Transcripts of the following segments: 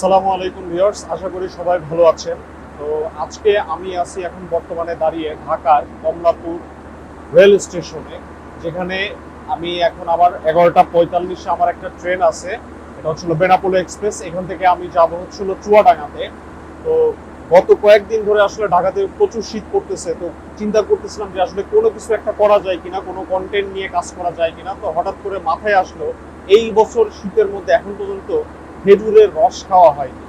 আসসালামু আলাইকুম ভিউয়ার্স, আশা করি সবাই ভালো আছেন। তো আজকে আমি আছি এখন বর্তমানে দাঁড়িয়ে ঢাকার কমলাপুর রেল স্টেশনে, যেখানে আমি এখন আবার এগারোটা পঁয়তাল্লিশে আমার একটা ট্রেন আছে, এটা হচ্ছিল বেনাপোলো এক্সপ্রেস। এখান থেকে আমি যাব হচ্ছিল চুয়াডাঙ্গাতে। তো গত কয়েকদিন ধরে আসলে ঢাকাতে প্রচুর শীত পড়তেছে, তো চিন্তা করতেছিলাম যে আসলে কোনো কিছু একটা করা যায় কিনা, কোনো কন্টেন্ট নিয়ে কাজ করা যায় কিনা। তো হঠাৎ করে মাথায় আসলো, এই বছর শীতের মধ্যে এখন পর্যন্ত খেজুরের রস খাওয়া হয়নি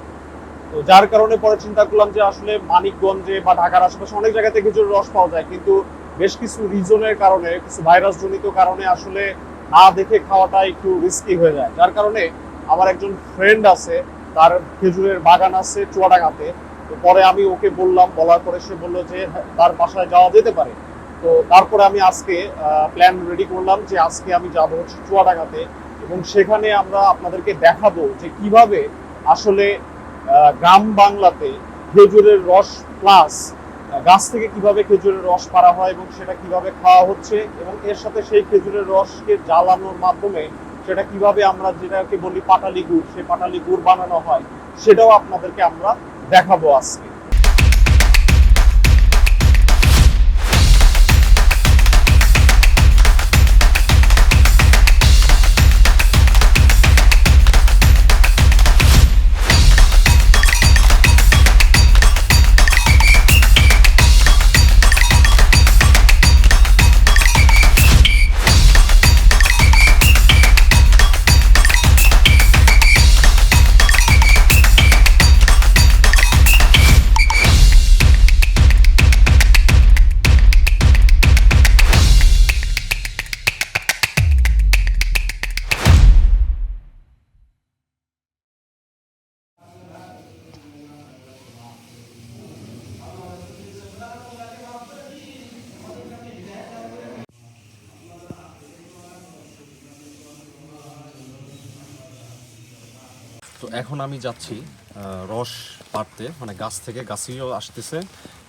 তো যার কারণে পরে চিন্তা করলাম যে আসলে মানিকগঞ্জে বা ঢাকার আশেপাশে অনেক জায়গাতে খেজুরের রস পাওয়া যায় কিন্তু বেশ কিছু রিজনের কারণে কিছু ভাইরাস জনিত কারণে আসলে না দেখে খাওয়াটা একটু রিস্কি হয়ে যায়। যার কারণে আমার একজন ফ্রেন্ড আছে তার খেজুরের বাগান আছে চুয়াডাঙ্গাতে। তো পরে আমি ওকে বললাম বলার পরে সে বলল যে হ্যাঁ, তার বাসায় যাওয়া যেতে পারে। তো তারপরে আমি আজকে প্ল্যান রেডি করলাম যে আজকে আমি যাব হচ্ছে চুয়াডাঙ্গাতে। এবং সেখানে আমরা আপনাদেরকে দেখাবো যে কীভাবে আসলে গ্রাম বাংলাতে খেজুরের রস প্লাস গাছ থেকে কীভাবে খেজুরের রস পাড়া হয় এবং সেটা কীভাবে খাওয়া হচ্ছে এবং এর সাথে সেই খেজুরের রসকে জ্বালানোর মাধ্যমে সেটা কীভাবে আমরা যেটাকে বলি পাটালি গুড়, সেই পাটালি গুড় বানানো হয়, সেটাও আপনাদেরকে আমরা দেখাবো আজকে। তো এখন আমি যাচ্ছি রস পাড়তে। মানে গাছ থেকে গাছিও আসতেছে।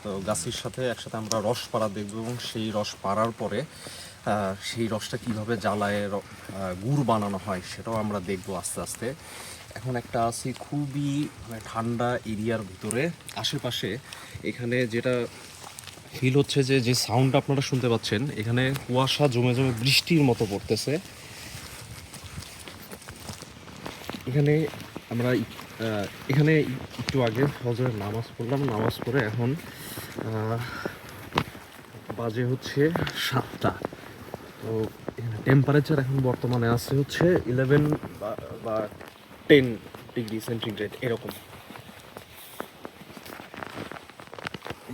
তো গাছির সাথে একসাথে আমরা রস পাড়া দেখব এবং সেই রস পাড়ার পরে সেই রসটা কীভাবে জ্বালায় গুড় বানানো হয় সেটাও আমরা দেখব আস্তে আস্তে। এখন একটা আছি খুবই মানে ঠান্ডা এরিয়ার ভিতরে। আশেপাশে এখানে যেটা ফিল হচ্ছে যে যে সাউন্ড আপনারা শুনতে পাচ্ছেন, এখানে কুয়াশা জমে জমে বৃষ্টির মতো পড়তেছে। এখানে আমরা এখানে একটু আগে ফজরের নামাজ পড়লাম। নামাজ পড়ে এখন বাজে হচ্ছে সাতটা। তো এখানে টেম্পারেচার এখন বর্তমানে আছে হচ্ছে ইলেভেন বা টেন ডিগ্রি সেন্টিগ্রেড এরকম।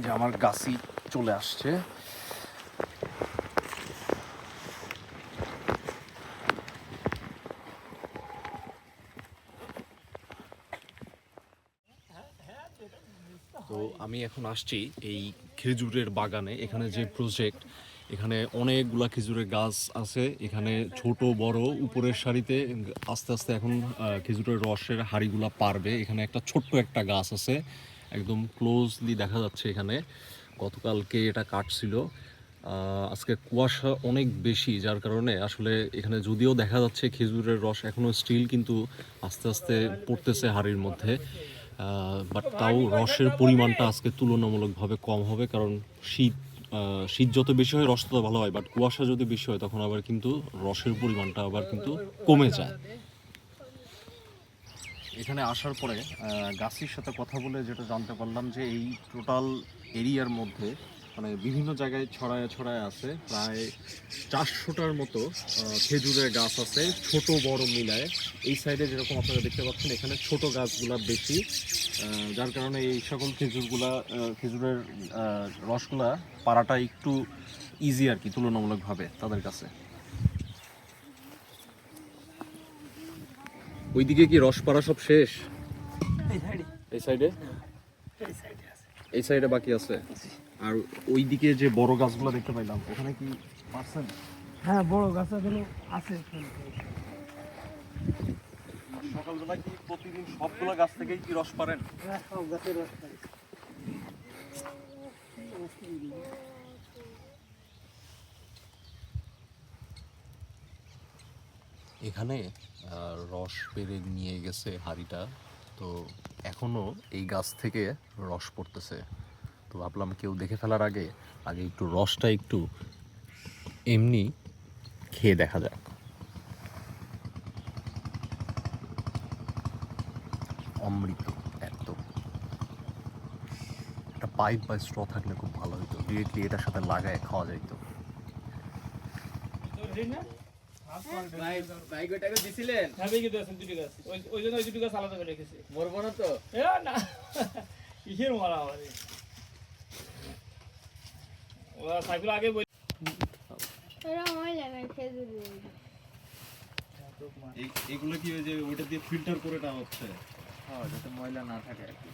যে আমার গাছি চলে আসছে তো আমি এখন আসছি এই খেজুরের বাগানে, এখানে যে প্রজেক্ট এখানে অনেকগুলা খেজুরের গাছ আছে, এখানে ছোট, বড়, উপরের সারিতে আস্তে আস্তে এখন খেজুরের রসের হাড়িগুলা পারবে। এখানে একটা ছোট্ট একটা গাছ আছে, একদম ক্লোজলি দেখা যাচ্ছে এখানে। গতকালকে এটা কাটছিল। আজকে কুয়াশা অনেক বেশি, যার কারণে আসলে এখানে যদিও দেখা যাচ্ছে খেজুরের রস এখনও স্টিল কিন্তু আস্তে আস্তে পড়তেছে হাড়ির মধ্যে। বাট তাও রসের পরিমাণটা আজকে তুলনামূলকভাবে কম হবে, কারণ শীত শীত যত বেশি হয়, রস তত ভালো হয় বাট কুয়াশা যদি বেশি হয়, তখন আবার কিন্তু রসের পরিমাণটা আবার কিন্তু কমে যায়। এখানে আসার পরে গাছের সাথে কথা বলে যেটা জানতে পারলাম যে এই টোটাল এরিয়ার মধ্যে মানে বিভিন্ন জায়গায় ছড়ায় ছড়ায় আছে। প্রায় চারশোটার মতো খেজুরের গাছ আছে ছোট বড় মিলায়। এই সাইডে যেরকম আপনারা দেখতে পাচ্ছেন এখানে ছোট গাছগুলা বেশি। যার কারণে এই সকল খেজুরগুলা খেজুরের রসগুলা পাড়াটা একটু ইজি আর কি তুলনামূলকভাবে তাদের কাছে। ওইদিকে কি রস পাড়া সব শেষ? এই সাইডে। এই সাইডে? বাকি আছে? আর ওইদিকে যে বড় গাছগুলো দেখতে পাইলাম ওখানে কি পারছেন? হ্যাঁ বড় গাছগুলো আছে। সকালবেলা কি প্রতিদিন সবগুলো গাছ থেকেই কি রস পারেন? হ্যাঁ, সব গাছের রস পাই। এখানে আহ, রস পেরে নিয়ে গেছে হাড়িটা তো এখনও এই গাছ থেকে রস পড়তেছে। তো ভাবলাম কেউ দেখে ফেলার আগে আগে একটু রসটা একটু এমনি খেয়ে দেখা যাক। অমৃত একদম। একটা পাইপ বা স্ট্র থাকলে খুব ভালো হতো ডিরেক্টলি এটার সাথে লাগায় খাওয়া যাইতো। হ্যাঁ ওই ওই জন্য ওই দুটি গাছ আলাদা করে রেখেছি। মরবো না তো? এ না। কিসের মারা আমার ওরা সাইকেল আগে ওরা খেজুর এগুলো কি যে ওইটা দিয়ে ফিল্টার করে নেওয়া হচ্ছে? হ্যাঁ যাতে ময়লা না থাকে আর কি।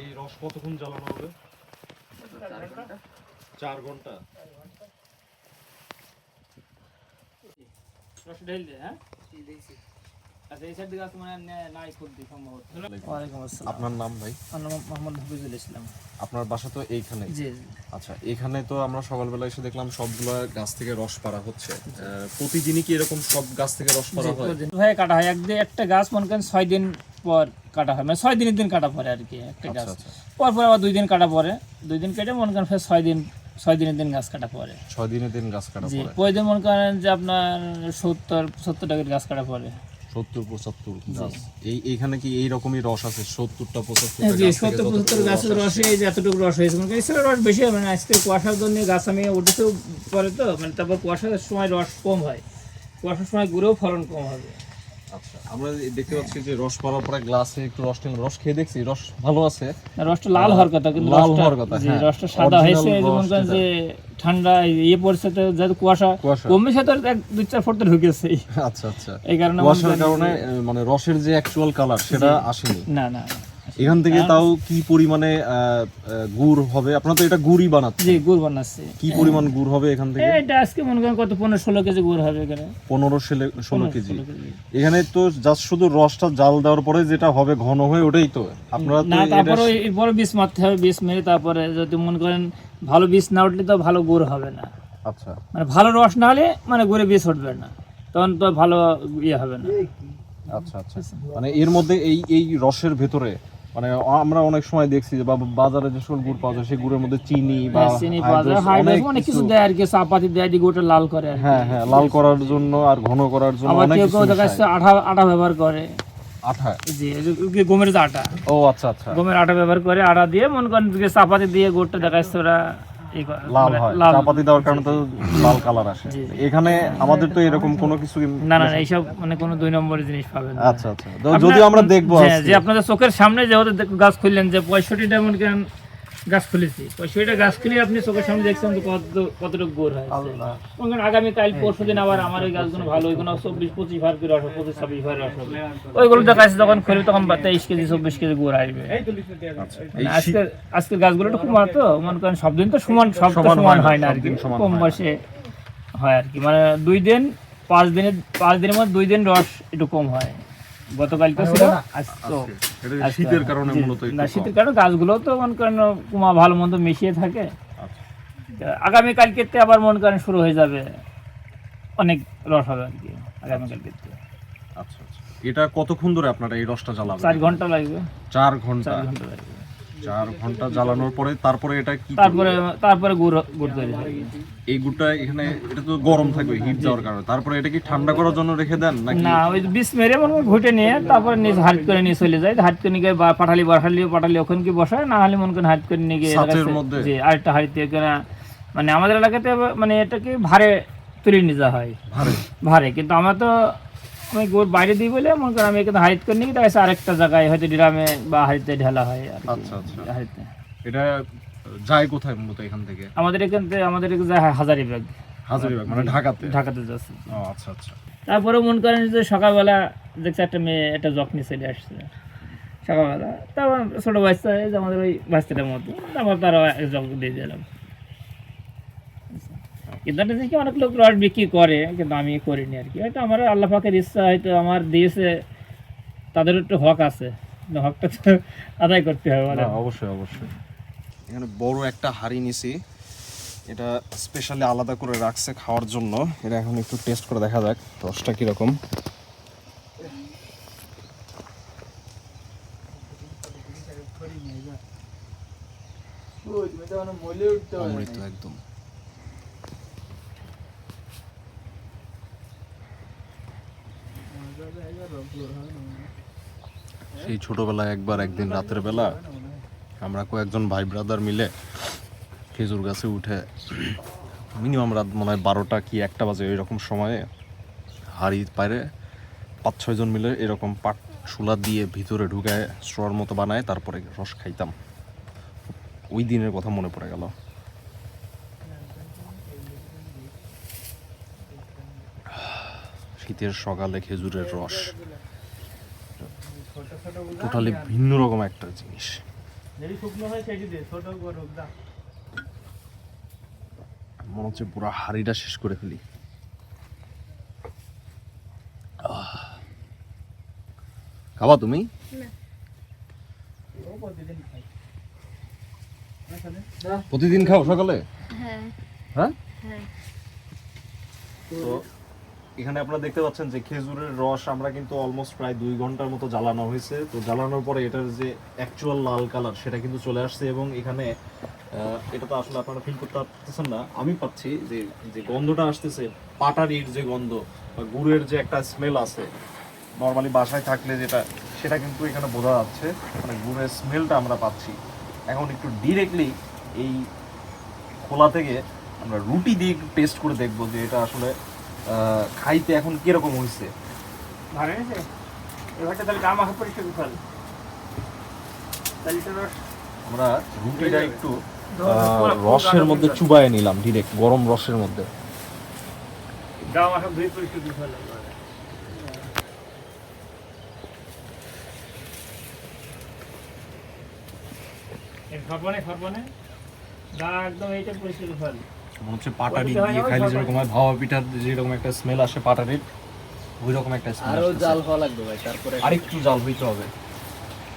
এই রস কতক্ষণ জ্বালানো হবে? চার ঘণ্টা। চার ঘণ্টা রস ঢেল দে হ্যাঁ? আপনার নাম ভাই? মোহাম্মদ হাফিজুল ইসলাম। আপনার বাসা তো এইখানে? আচ্ছা এখানে তো আমরা সকালবেলা এসে দেখলাম সবগুলা গাছ থেকে রস পাড়া হচ্ছে। প্রতিদিনই কি এরকম সব গাছ থেকে রস পাড়া হয়? হয়ে কাটা হয়। একদিন একটা গাছ মনে করেন ছয় দিন পর কাটা হয়। মানে ছয় দিনের দিন কাটা পরে আর কি একটা গাছ। আচ্ছা। আচ্ছা পর পর আবার দুই দিন কাটা পরে দুই দিন কেটে মনে করেন ফের ছয় দিন ছয় দিনের দিন গাছ কাটা পরে ছয় দিনের দিন গাছ কাটা পড়ে। প্রতিদিন মনে করেন যে আপনার সত্তর সত্তর টাকার গাছ কাটা পরে সত্তর পঁচাত্তর গাছ এই এইখানে কি এই রকমই রস আছে? সত্তরটা পঁচাত্তর হ্যাঁ, জি সত্তর পঁচাত্তর গাছের রসে এই যে এতটুকু রস হয়েছে মানে এছাড়া রস বেশি হবে না আজকে কুয়াশার জন্য গাছ আমি উঠেতেও পরে তো মানে তারপর কুয়াশার সময় রস কম হয়। কুয়াশার সময় গুঁড়েও ফলন কম হবে। আমরা দেখতে পাচ্ছি যে রস পড়ার পরে গ্লাসে একটু রস নিলাম। রস খেয়ে দেখছি রস ভালো আছে। রসটা লাল হওয়ার কথা কিন্তু লাল হওয়ার কথা, হ্যাঁ। রসটা সাদা হয়েছে যেমন যে ঠান্ডা ইয়ে পড়ছে তো যাতে কুয়াশা কুয়াশা। সাথে এক দুই চার ফুট ঢুকেছে। আচ্ছা আচ্ছা। এই কারণে কুয়াশার কারণে মানে রসের যে অ্যাকচুয়াল কালার সেটা আসেনি। না না। এখান থেকে তাও কি পরিমাণে আহ, গুড় হবে? আপনারা তো এটা গুড়ই বানাচ্ছে জি গুড় বানাচ্ছে। কি পরিমাণ গুড় হবে এখান থেকে? এটা আজকে মনে করেন কত পনেরো ষোলো কেজি গুড় হবে এখানে। পনেরো ষোলো ষোলো কেজি। এখানে তো জাস্ট শুধু রসটা জাল দেওয়ার পরে যেটা হবে ঘন হয়ে ওটাই তো। আপনারা তো এটা তারপরে এরপরে বিষ মারতে হবে বিষ মেরে তারপরে যদি মনে করেন ভালো বিষ না উঠলে তো ভালো গুড় হবে না। আচ্ছা। মানে ভালো রস না হলে মানে গুড়ে বিষ উঠবে না। তখন তো ভালো ইয়ে হবে না। আচ্ছা আচ্ছা। মানে এর মধ্যে এই এই রসের ভেতরে মানে আমরা অনেক সময় দেখছি যে বাজারে যে সকল গুড় পাওয়া যায় সেই গুড়ের মধ্যে চিনি বা হ্যাঁ, চিনি পাওয়া যায়। হাইড্রেস অনেক অনেক কিছু দেয় আর কি চাপাতি দেয় দি গুড়টা লাল করে হ্যাঁ হ্যাঁ লাল করার জন্য আর ঘন করার জন্য অনেক কিছু দেখা যাচ্ছে। আঠা আটা ব্যবহার করে। আঠা? জি এই যে গমের আটা ও আচ্ছা আচ্ছা। গমের আটা ব্যবহার করে আটা দিয়ে মনে করেন চাপাতি দিয়ে গুড়টা দেখা যাচ্ছে ওরা লাল মানে হয় চা পাতি দেওয়ার কারণে তো লাল কালার আসে। এখানে আমাদের তো এরকম কোনো কিছু না না এইসব মানে কোনো দুই নম্বরের জিনিস পাবেন আচ্ছা আচ্ছা। তো যদি আমরা দেখব হ্যাঁ, যে আপনাদের চোখের সামনে যেহেতু গাছ খুললেন যে পঁয়ষট্টিটা মনে করেন গাছ খুলেছি। পঁয়ষট্টিটা গাছ খুলে আপনি চোখের সামনে দেখছেন যে কত কতটুকু গোর করেন আগামীকাল পরশু দিন আবার আমার ওই গাছগুলো ভালো ওইগুলো চব্বিশ পঁচিশ ভার করে রস পঁচিশ ছাব্বিশ ভার রস হবে ওইগুলো দেখাচ্ছে যখন খুলবে তখন তেইশ কেজি চব্বিশ কেজি গোড় আসবে। আচ্ছা, মানে এই আজকে আজকের গাছগুলো একটু কমা তো মনে করেন সব দিন তো সমান সব সমান হয় না, হয় না সব আর কি কম। বয়সে হয় আর কি। মানে দুই দিন পাঁচ দিনের পাঁচ দিনের মধ্যে দুই দিন রস একটু কম হয়। গতকালকে ছিল। তো এটা শীতের কারণে মূলত না শীতের কারণে গাছগুলো তো মনে করেন কুমা ভালো মন্দ মিশিয়ে থাকে। আগামীকাল ক্ষেত্রে আবার মনে করেন শুরু হয়ে যাবে। অনেক রস হবে আর কি আগামীকাল ক্ষেত্রে আচ্ছা আচ্ছা। এটা কতক্ষণ ধরে আপনারা এই রসটা জ্বালাবেন? চার ঘণ্টা লাগবে। চার ঘণ্টা। চার ঘণ্টা লাগবে। চার ঘণ্টা জ্বালানোর পরে তারপরে এটা কি তারপরে তারপরে গুড় গুড় তৈরি এই গুড়টা এখানে এটা তো গরম থাকবে হিট যাওয়ার কারণে। তারপরে এটা কি ঠান্ডা করার জন্য রেখে দেন নাকি? না ওই বিষ মেরে মনে ঘুটে নিয়ে তারপরে হাট করে নিয়ে চলে যায়। হাট করে নিয়ে বা পাঠালি পাঠালি পাঠালি ওখানে কি বসায়? না হলে মনে করেন হাট করে নিয়ে গিয়ে মধ্যে? জি আরেকটা হাড়িতে এখানে মানে আমাদের এলাকাতে মানে এটাকে ভারে তুলে নিয়ে যাওয়া হয়। ভারে? ভারে কিন্তু আমার তো আমি গোর বাইরে দিই বলে মনে করেন আমি এখানে হাইট করে দেখা যাচ্ছে আরেকটা জায়গায় হয়তো ড্রামে বা হাড়িতে ঢালা হয় আর কি। আচ্ছা আচ্ছা। হাঁড়িতে। এটা যায় কোথায় মূলত এখান থেকে? আমাদের এখান থেকে আমাদের এখানে যায় হাজারিবাগ। হাজারিবাগ মানে ঢাকাতে? ঢাকাতে যাচ্ছে। ও আচ্ছা আচ্ছা। তারপরে মনে করেন যে সকালবেলা দেখছি একটা মেয়ে একটা যত্নি চলে আসছে। সকালবেলা তারপর ছোটো বাচ্চা এই যে আমাদের ওই বাচ্চাটার মতো। তারপর তারা এক জগ দিয়ে দিলাম। ইন্টারনেট থেকে অনেক লোক রড বিক্রি করে কিন্তু আমি করিনি আর কি। হয়তো আমার আল্লাহ পাকের ইচ্ছা হয়তো আমার দেশে তাদের একটু হক আছে। হকটা তো আদায় করতে হবে অবশ্যই অবশ্যই। এখানে বড় একটা হাড়ি নিছি। এটা স্পেশালি আলাদা করে রাখছে খাওয়ার জন্য। এটা এখন একটু টেস্ট করে দেখা যাক রসটা কীরকম। একদম। সেই ছোটবেলায় একবার একদিন রাতের বেলা আমরা কয়েকজন ভাই ব্রাদার মিলে খেজুর গাছে উঠে মিনিমাম রাত মনে হয় বারোটা কি একটা বাজে এরকম সময়ে হাড়ি পারে পাঁচ ছয়জন মিলে এরকম পাট শুলা দিয়ে ভিতরে ঢুকায় স্ট্রর মতো বানায়, তারপরে রস খাইতাম। ওই দিনের কথা মনে পড়ে গেল। শীতের সকালে খেজুরের রস। টোটালি ভিন্ন রকম একটা জিনিস। হয় মনে হচ্ছে পুরো হাড়িটা শেষ করে ফেলি। খাবা তুমি? প্রতিদিন খাও সকালে? হ্যাঁ। হ্যাঁ? হ্যাঁ। তো এখানে আপনারা দেখতে পাচ্ছেন যে খেজুরের রস আমরা কিন্তু অলমোস্ট প্রায় দুই ঘণ্টার মতো জ্বালানো হয়েছে। তো জ্বালানোর পরে এটার যে অ্যাকচুয়াল লাল কালার সেটা কিন্তু চলে আসছে এবং এখানে এটা তো আসলে আপনারা ফিল করতে পারতেছেন না। আমি পাচ্ছি যে যে গন্ধটা আসতেছে, পাটারির যে গন্ধ বা গুড়ের যে একটা স্মেল আছে নর্মালি বাসায় থাকলে যেটা, সেটা কিন্তু এখানে বোঝা যাচ্ছে। মানে গুড়ের স্মেলটা আমরা পাচ্ছি। এখন একটু ডিরেক্টলি এই খোলা থেকে আমরা রুটি দিয়ে টেস্ট করে দেখব যে এটা আসলে খাইতে এখন কীরকম হয়েছে ভালো এবারটা তাহলে পরিষ্কার রস আমরা রুটিটা একটু রসের মধ্যে চুবাই নিলাম ডিরেক্ট গরম রসের মধ্যে। গাম আসার ধুয়ে পরিষ্কার গা একদম এইটা পরিষ্কার হবে মনে হচ্ছে পাটারি দিয়ে খাইলে যেরকম হয় ভাবা পিঠার যেরকম একটা স্মেল আসে পাটারির ওই রকম একটা স্মেল আরও জাল হওয়া লাগবে ভাই তারপরে আরেকটু জাল হইতে হবে।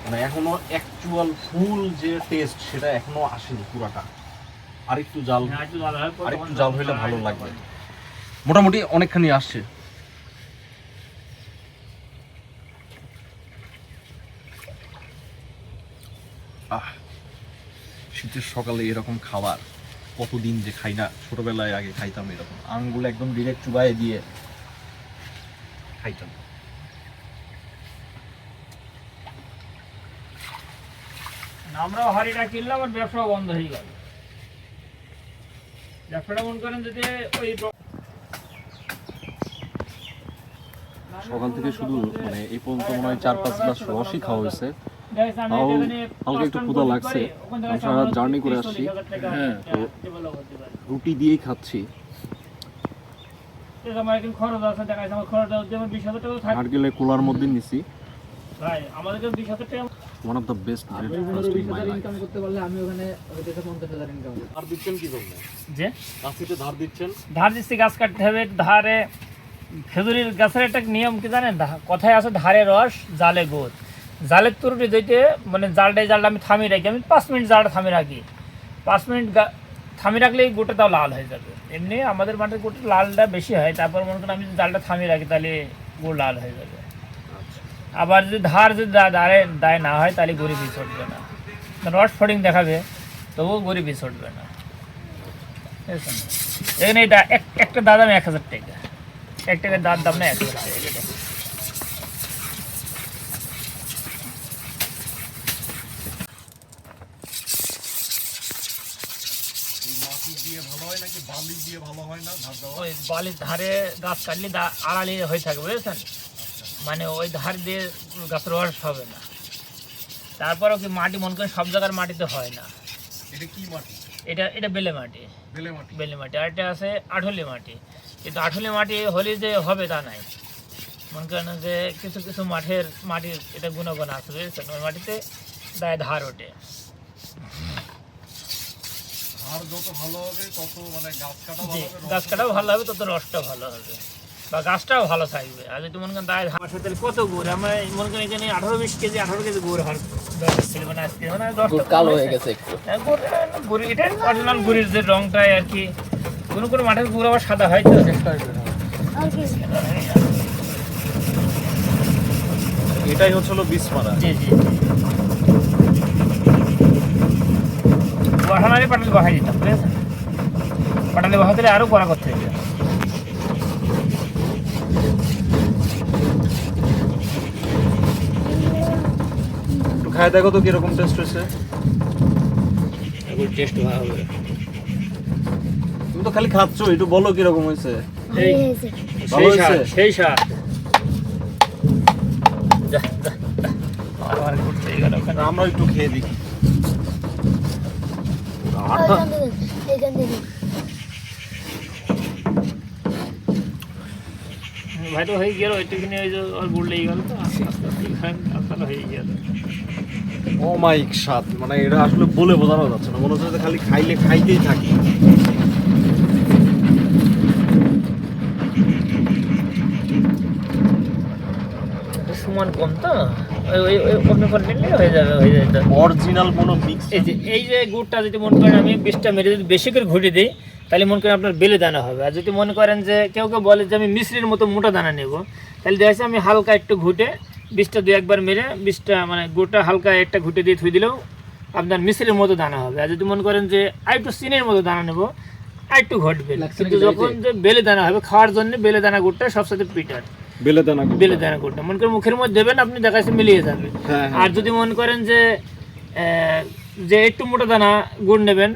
মানে এখনও অ্যাকচুয়াল ফুল যে টেস্ট সেটা এখনও আসেনি পুরাটা। আরেকটু জাল হ্যাঁ, আরেকটু জাল হইলে ভালো লাগবে। মোটামুটি অনেকখানি আসছে। আহ শীতের সকালে এরকম খাবার। কতদিন যে খাই না ছোটবেলায় আগে খাইতাম এরকম। আঙ্গুল একদম ডিরেক্ট চুবাই দিয়ে খাইতাম। আমরাও হাড়িটা কিনলাম আর ব্যবসাও বন্ধ হয়ে গেল। ব্যবসাটা মনে করেন যদি ওই সকাল থেকে শুধু মানে এই পর্যন্ত মনে হয় চার পাঁচ গ্লাস রসই খাওয়া হয়েছে। হালকা একটু ক্ষুধা লাগছে। সারা আমরা করে আসছি। হ্যাঁ, তো-। রুটি দিয়েই খাচ্ছি। নারকেলের কোলার মধ্যে নিছি। ভাই আমাদেরকে বিশ হাজার টাকা one of the best breakfast in my life income করতে পারলে আমি ওখানে ইনকাম করব। দিচ্ছেন কি যে? ধার দিচ্ছেন? ধার দিচ্ছি গাছ কাটতে হবে ধারে খেজুরির গাছের একটা নিয়ম কি জানেন? কথায় আছে ধারে রস জালে গোদ। জালের তুরুটি যেতে মানে জালটাই জালটা আমি থামিয়ে রাখি। আমি পাঁচ মিনিট জালটা থামিয়ে রাখি। পাঁচ মিনিট থামিয়ে রাখলেই গোটা তাও লাল হয়ে যাবে। এমনি আমাদের মাঠের গোটা লালটা বেশি হয়, তারপর মনে করেন আমি যদি জালটা থামিয়ে রাখি তাহলে গুড় লাল হয়ে যাবে। আবার যদি ধার যদি দা- ধারে দায় না হয় তাহলে গরিবই ছুটবে না। রস ফডিং দেখাবে, তবুও গরিবই ছুটবে না? এখানে এটা এক- একটা দাদাম এক হাজার টাকা। এক টাকার দাঁত দাম না এক হাজার টাকা এটা। মাটি দিয়ে ভালো হয় নাকি বালি দিয়ে ভালো হয় না ধার দেওয়া ওই বালির ধারে গাছ কাটলে আড়ালি হয়ে থাকে বুঝেছেন? মানে ওই ধার দিয়ে গাছের রস হবে না। তারপরেও কি মাটি মন করে সব জায়গার মাটিতে হয় না। এটা কি মাটি? এটা এটা বেলে মাটি। বেলে মাটি। বেলে মাটি। আর এটা আছে আঠলি মাটি। কিন্তু আঠলি মাটি হলে যে হবে তা নাই। মনে করেন যে কিছু কিছু মাঠের মাটির এটা গুণগুণ আছে বুঝেছেন? ওই মাটিতে দায় ধার ওঠে। ধার যত ভালো হবে তত মানে গাছ কাটা ভালো হবে গাছ কাটাও ভালো হবে। তত রসটা ভালো হবে। বা গাছটাও ভালো থাকবে। আর যদি মনে করেন দায় আমার সাথে কত গুড়? আমরা মনে করেন এখানে আঠারো বিশ কেজি আঠারো কেজি গুড় হওয়ার ছিল মানে আজকে মানে গুড় কালো হয়ে গেছে একটু। হ্যাঁ, গুড়, এটা অরিজিনাল গুড়ের যে রংটাই আর কি। কোনো কোনো মাঠের গুড় আবার সাদা হয় তো এটাই হচ্ছে হলো বিসমারা জি জি। ও বসানারে পাটালি বসাই দিতাম বুঝেছেন পাটালি বসাতে আরও করা করতে হবে খায় দেখো তো কীরকম টেস্ট হয়েছে। টেস্ট ভালো হবে। তুমি তো খালি খাচ্ছ একটু বলো কীরকম হয়েছে। ভালো? সেই। আমার একটু খেয়ে দিই ভাই তো হয়ে গেল একটুখানি ওই যে ওর বুড় লেগে গেল তো। আস্তে আস্তে হয়ে গেল। অমায়িক স্বাদ মানে এটা আসলে বলে বোঝানো যাচ্ছে না। মনে হচ্ছে যে খালি খাইলে খাইতেই থাকি। সমান কম তো? ওই ওই ওই অন্য করে নিলে হয়ে যাবে হয়ে যাবে তো। অরিজিনাল কোনো মিক্স এই যে এই যে গুড়টা যদি মনে করেন আমি বিষটা মেরে যদি বেশি করে ঘুটে দিই তাহলে মনে করেন আপনার বেলে দানা হবে। আর যদি মনে করেন যে কেউ কেউ বলে যে আমি মিশ্রির মতো মোটা দানা নেব তাহলে দেখা যাচ্ছে আমি হালকা একটু ঘুটে বিষটা দু একবার মেরে বিষটা মানে গুড়টা হালকা একটা ঘুটে দিয়ে থুই দিলেও আপনার মিশ্রির মতো দানা হবে। আর যদি মনে করেন যে আর একটু চিনির মতো দানা নেব আরেকটু ঘটবে। কিন্তু যখন যে বেলে দানা হবে খাওয়ার জন্য বেলে দানা গুড়টা সবসাথে পিটার মনে করেন মুখের মধ্যে দেবেন আপনি দেখা মিলিয়ে যাবে। হ্যাঁ, হ্যাঁ। আর যদি মনে করেন যে যে একটু মোটা দানা গুড় নেবেন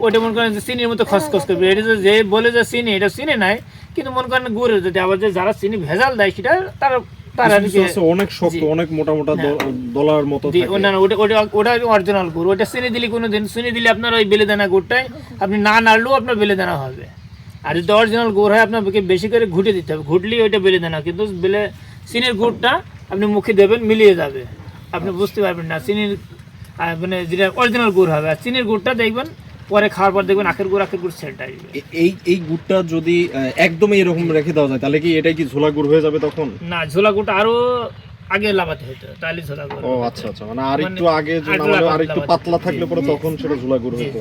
ওইটা মনে করেন যে চিনির মতো খসখস করবে। এটা যে- বলে যে চিনি এটা চিনি নাই কিন্তু মনে করেন গুড়ের যদি আবার যে যারা চিনি ভেজাল দেয় সেটা তারা অনেক শক্ত অনেক মোটা মোটা হ্যাঁ। মতো না না, ওটা ওটা ওটা অরিজিনাল গুড়। ওটা চিনি দিলে কোনো দিন চিনি দিলে আপনার ওই বেলেদানা গুড়টাই আপনি না নাড়লেও আপনার বেলেদানা হবে। আর যদি অরিজিনাল গুড় হয় আপনাকে বেশি করে ঘুটে দিতে হবে। ঘুটলেই ওইটা বেলেদানা কিন্তু বেলে চিনির গুড়টা আপনি মুখে দেবেন মিলিয়ে যাবে। আপনি বুঝতে পারবেন না চিনির মানে যেটা অরিজিনাল গুড় হবে। আর চিনির গুড়টা দেখবেন পরে খাওয়ার পর দেখবেন আখের গুড় আখের গুড় সেট আসবে। এই এই গুড়টা যদি একদমই এরকম রেখে দেওয়া যায় তাহলে কি এটাই কি ঝোলা গুড় হয়ে যাবে তখন? না ঝোলা গুড়টা আরও আগে লাগাতে হতো তাহলে ঝোলা গুড় ও আচ্ছা আচ্ছা। মানে আর একটু মানে আগে যে না আর একটু পাতলা থাকলে পরে তখন সেটা ঝোলা গুড় হতো।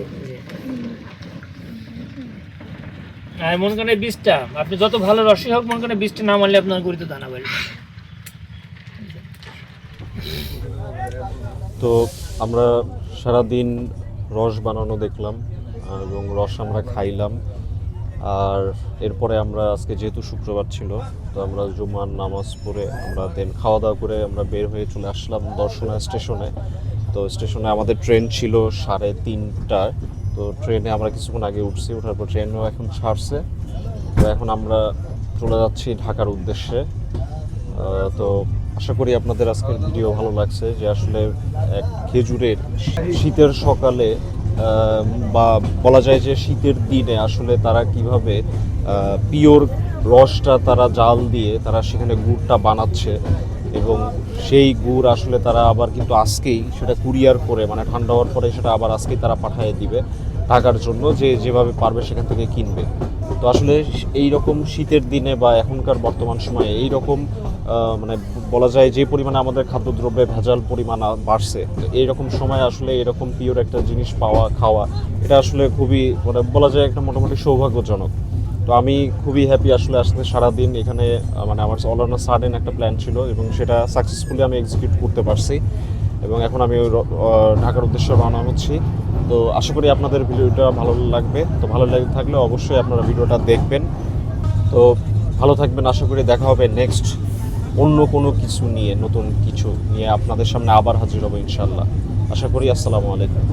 আর করেন বীজটা, আপনি যত ভালো রসই হোক, মনে করেন বীজটা না মারলে আপনার দানা তো আমরা সারাদিন রস বানানো দেখলাম এবং রস আমরা খাইলাম। আর এরপরে আমরা আজকে যেহেতু শুক্রবার ছিল, তো আমরা জুমার নামাজ পড়ে আমরা দেন খাওয়া দাওয়া করে আমরা বের হয়ে চলে আসলাম দর্শনা স্টেশনে। তো স্টেশনে আমাদের ট্রেন ছিল সাড়ে তিনটার তো ট্রেনে আমরা কিছুক্ষণ আগে উঠছি ওঠার পর ট্রেনও এখন ছাড়ছে। তো এখন আমরা চলে যাচ্ছি ঢাকার উদ্দেশ্যে। তো আশা করি আপনাদের আজকের ভিডিও ভালো লাগছে যে আসলে এক খেজুরের শীতের সকালে বা বলা যায় যে শীতের দিনে আসলে তারা কীভাবে পিওর রসটা তারা জাল দিয়ে তারা সেখানে গুড়টা বানাচ্ছে। এবং সেই গুড় আসলে তারা আবার কিন্তু আজকেই সেটা কুরিয়ার করে মানে ঠান্ডা হওয়ার পরে সেটা আবার আজকেই তারা পাঠিয়ে দিবে ঢাকার জন্য যে যেভাবে পারবে সেখান থেকে কিনবে। তো আসলে এই রকম শীতের দিনে বা এখনকার বর্তমান সময়ে এই রকম মানে বলা যায় যে পরিমাণে আমাদের খাদ্যদ্রব্যে ভেজাল পরিমাণ বাড়ছে, তো এইরকম সময় আসলে এরকম পিওর একটা জিনিস পাওয়া, খাওয়া, এটা আসলে খুবই মানে বলা যায় একটা মোটামুটি সৌভাগ্যজনক। তো আমি খুবই হ্যাপি আসলে আজকে সারাদিন এখানে মানে আমার অল অন সাডেন একটা প্ল্যান ছিল এবং সেটা সাকসেসফুলি আমি এক্সিকিউট করতে পারছি এবং এখন আমি ঢাকার উদ্দেশ্যে রওনা হচ্ছি। তো আশা করি আপনাদের ভিডিওটা ভালো লাগবে। তো ভালো লাগে থাকলে অবশ্যই আপনারা ভিডিওটা দেখবেন। তো ভালো থাকবেন, আশা করি দেখা হবে নেক্সট অন্য কোনো কিছু নিয়ে, নতুন কিছু নিয়ে আপনাদের সামনে আবার হাজির হব ইনশাল্লাহ আশা করি, আসসালামু আলাইকুম।